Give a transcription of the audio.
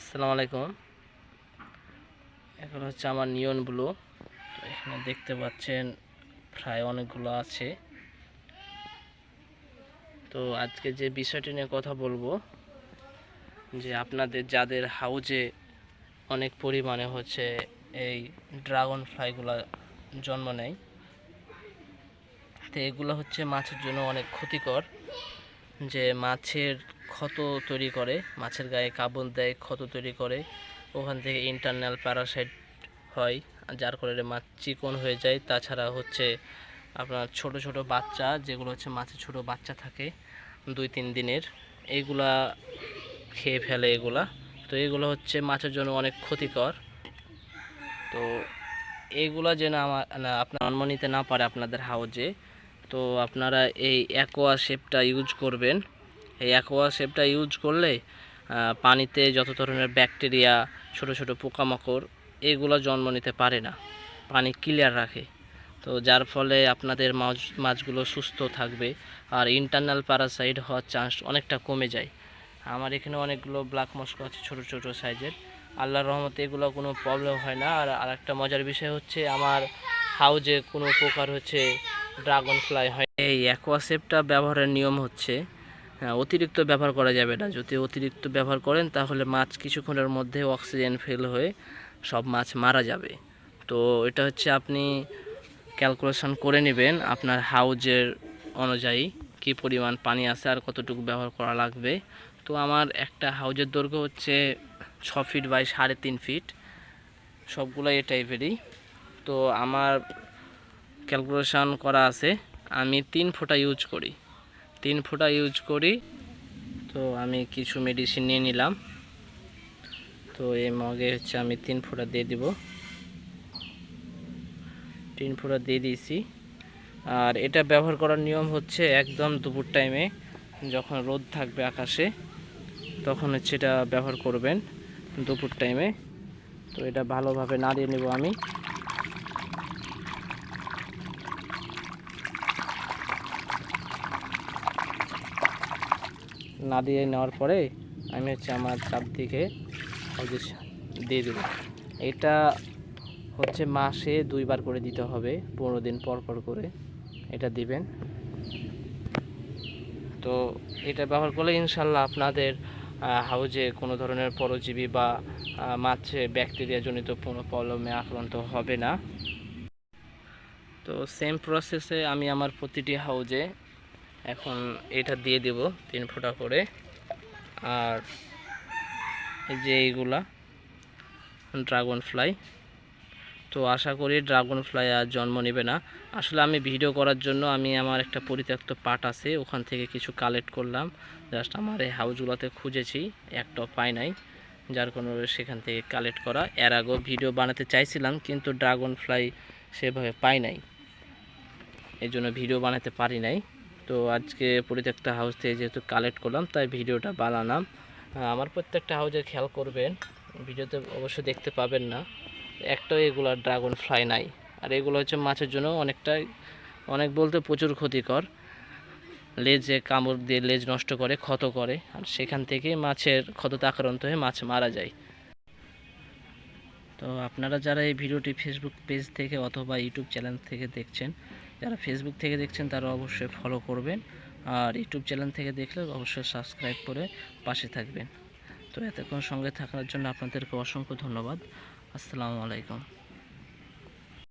আসসালামু আলাইকুম। এখন হচ্ছে আমার নিয়ন ব্লু। এখানে দেখতে পাচ্ছেন প্রায় অনেকগুলো আছে। তো আজকে যে বিষয়টি নিয়ে কথা বলব, যে আপনাদের যাদের হাউজে অনেক পরিমাণে হচ্ছে এই ড্রাগন ফ্লাইগুলো জন্ম নেয়, তো এগুলো হচ্ছে মাছের জন্য অনেক ক্ষতিকর। যে মাছের ক্ষত তৈরি করে, মাছের গায়ে কাবন দেয়, ক্ষত তৈরি করে। ওখান থেকে ইন্টারনাল প্যারাসাইট হয়, যার কারণে মাছ চিকন হয়ে যায়। তাছাড়া হচ্ছে আপনার ছোট ছোট বাচ্চা, যেগুলো হচ্ছে মাছের ছোট বাচ্চা থাকে, দুই তিন দিনের এইগুলা খেয়ে ফেলে এগুলা। তো এগুলো হচ্ছে মাছের জন্য অনেক ক্ষতিকর। তো এইগুলা যেন আমার আপনার জন্ম নিতে না পারে আপনাদের হাউজে তো আপনারা এই অ্যাকোয়া শেপটা ইউজ করবেন। এই অ্যাকোয়া শেপটা ইউজ করলে পানিতে যত ধরনের ব্যাকটেরিয়া ছোট ছোট পোকামাকড়, এগুলো জন্ম নিতে পারে না। পানি ক্লিয়ার রাখে। তো যার ফলে আপনাদের মাছ, মাছগুলো সুস্থ থাকবে আর ইন্টারনাল প্যারাসাইট হওয়ার চান্স অনেকটা কমে যায়। আমার এখানে অনেকগুলো ব্ল্যাক মস্কো আছে ছোট ছোট সাইজের আল্লাহর রহমতে এগুলো কোনো প্রবলেম হয় না। আর আরেকটা মজার বিষয় হচ্ছে আমার হাউজে কোনো প্রকার হচ্ছে ড্রাগন ফ্লাই হয়। এই অ্যাকোয়াসেপটা ব্যবহারের নিয়ম হচ্ছে হ্যাঁ, অতিরিক্ত ব্যবহার করা যাবে না। যদি অতিরিক্ত ব্যবহার করেন তাহলে মাছ কিছুক্ষণের মধ্যে অক্সিজেন ফেল হয়ে সব মাছ মারা যাবে। তো এটা হচ্ছে আপনি ক্যালকুলেশন করে নেবেন আপনার হাউজের অনুযায়ী কী পরিমাণ পানি আছে আর কতটুকু ব্যবহার করা লাগবে। তো আমার একটা হাউজের দৈর্ঘ্য হচ্ছে ছ ফিট বাই সাড়ে তিন ফিট সবগুলো এই টাইপেরই তো আমার ক্যালকুলেশন করা আছে আমি তিন ফোঁটা ইউজ করি। তিন ফোঁটা ইউজ করি। তো আমি কিছু মেডিসিন নিয়ে নিলাম। তো এই মগে হচ্ছে আমি তিন ফোঁটা দিয়ে দিব। তিন ফোঁটা দিয়ে দিয়েছি। আর এটা ব্যবহার করার নিয়ম হচ্ছে একদম দুপুর টাইমে যখন রোদ থাকবে আকাশে, তখন হচ্ছে এটা ব্যবহার করবেন দুপুর টাইমে তো এটা ভালোভাবে নাড়িয়ে নেব আমি। না দিয়ে নেওয়ার পরে আমি হচ্ছে আমার চারদিকে দিয়ে দেবো। এটা হচ্ছে মাসে দুইবার করে দিতে হবে, পনেরো দিন পর পর করে এটা দিবেন। তো এটা ব্যবহার করলে ইনশাল্লাহ আপনাদের হাউজে কোনো ধরনের পরজীবী বা মাছে ব্যাকটেরিয়া জনিত কোনো প্রবলেমে আক্রান্ত হবে না। তো সেম প্রসেসে আমি আমার প্রতিটি হাউজে এখন এটা দিয়ে দেব তিন ফোঁটা করে। আর যে এইগুলা ড্রাগন ফ্লাই তো আশা করি ড্রাগন ফ্লাই আর জন্ম নেবে না। আসলে আমি ভিডিও করার জন্য আমি আমার একটা পরিত্যক্ত পাট আছে, ওখান থেকে কিছু কালেক্ট করলাম। জাস্ট আমার এই হাউসগুলোতে খুঁজেছি, একটাও পাই নাই। যার কোনো সেখান থেকে কালেক্ট করা। এর আগেও ভিডিও বানাতে চাইছিলাম, কিন্তু ড্রাগন ফ্লাই সেভাবে পাই নাই। এই জন্য ভিডিও বানাতে পারি নাই। তো আজকে প্রত্যেকটা হাউস থেকে যেহেতু কালেক্ট করলাম, তাই ভিডিওটা বানালাম। আমার প্রত্যেকটা হাউজে খেয়াল করবেন, ভিডিওতে অবশ্যই দেখতে পাবেন না। একটাও এগুলো ড্রাগন ফ্লাই নাই। আর এগুলো হচ্ছে মাছের জন্য অনেকটাই, অনেক বলতে প্রচুর ক্ষতিকর। লেজে কামড় দিয়ে লেজ নষ্ট করে, ক্ষত করে, আর সেখান থেকে মাছের ক্ষততে আক্রান্ত হয়ে মাছ মারা যায়। তো আপনারা যারা এই ভিডিওটি ফেসবুক পেজ থেকে অথবা ইউটিউব চ্যানেল থেকে দেখছেন যারা ফেসবুক থেকে দেখছেন তারা অবশ্যই ফলো করবেন আর ইউটিউব চ্যানেল থেকে দেখলে অবশ্যই সাবস্ক্রাইব করে পাশে থাকবেন। তো এতক্ষণ সঙ্গে থাকার জন্য আপনাদেরকে অসংখ্য ধন্যবাদ। আসসালামু আলাইকুম।